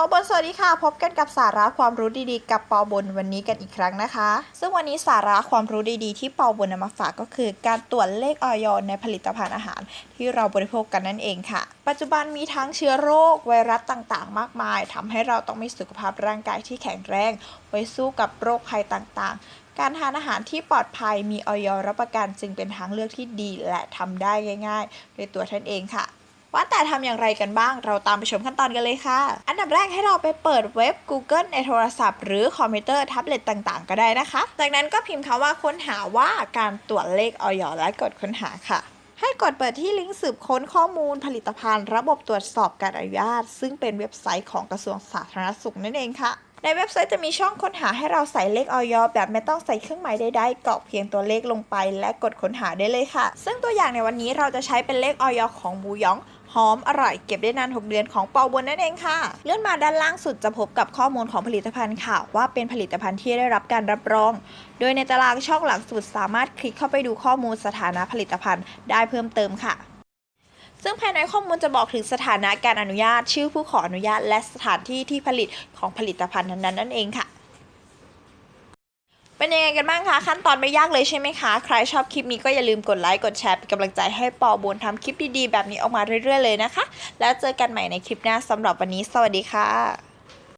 ปอบนสวัสดีค่ะ พบกันกับสาระความรู้ดีๆ กับปอบนวันนี้กันอีกครั้งนะคะ ซึ่งวันนี้สาระความรู้ดีๆ ที่ปอบนนำมาฝากก็คือ การตรวจเลขออยในผลิตภัณฑ์อาหาร ที่เราบริโภคกันนั่นเองค่ะ ปัจจุบันมีทั้งเชื้อโรคไวรัสต่างๆ มากมายทำให้เราต้องมีสุขภาพร่างกายที่แข็งแรงไว้สู้กับโรคภัยต่างๆการทานอาหารที่ปลอดภัยมีออยรับประกันจึงเป็นทางเลือกที่ดีและทำได้ง่ายๆด้วยตัวท่านเองค่ะ ว่าแต่ทำอย่างไรกันบ้าง เราตามไปชมขั้นตอนกันเลยค่ะ อันดับแรกให้เราไปเปิดเว็บ Google ในโทรศัพท์ หรือคอมพิวเตอร์แท็บเล็ตต่างๆ ก็ได้นะคะ จากนั้นก็พิมพ์คำว่าค้นหาว่าการตรวจเลขออยและกดค้นหาค่ะให้กดเปิดที่ลิงก์สืบค้นข้อมูลผลิตภัณฑ์ ระบบตรวจสอบการอนุญาต ซึ่งเป็นเว็บไซต์ของกระทรวงสาธารณสุขนั่นเองค่ะ ในเว็บไซต์จะมีช่องค้นหาให้เราใส่เลขออยแบบไม่ต้องใส่เครื่องหมายใดๆกรอกเพียงตัวเลขลงไปและกดค้นหาได้เลยค่ะ ซึ่งตัวอย่างในวันนี้เราจะใช้เป็นเลขออยของบูยอง หอมอร่อยเก็บได้นาน 6 เดือนของเปาบนนั่นเองค่ะ เลื่อนมาด้านล่างสุดจะพบกับข้อมูลของผลิตภัณฑ์ค่ะ ว่าเป็นผลิตภัณฑ์ที่ได้รับการรับรอง โดยในตารางช่องหลังสุดสามารถคลิกเข้าไปดูข้อมูลสถานะผลิตภัณฑ์ได้เพิ่มเติมค่ะซึ่งภายในข้อมูลจะบอกถึงสถานะการอนุญาต ชื่อผู้ขออนุญาต และสถานที่ที่ผลิตของผลิตภัณฑ์นั้นๆนั่นเองค่ะ เป็นยังไงกันบ้างคะ ขั้นตอนไม่ยากเลยใช่ไหมคะ ใครชอบคลิปนี้ก็อย่าลืมกดไลค์กดแชร์เป็นกำลังใจให้ปอบุญทำคลิปดีๆแบบนี้ออกมาเรื่อยๆเลยนะคะ แล้วเจอกันใหม่ในคลิปหน้าสำหรับวันนี้ สวัสดีค่ะ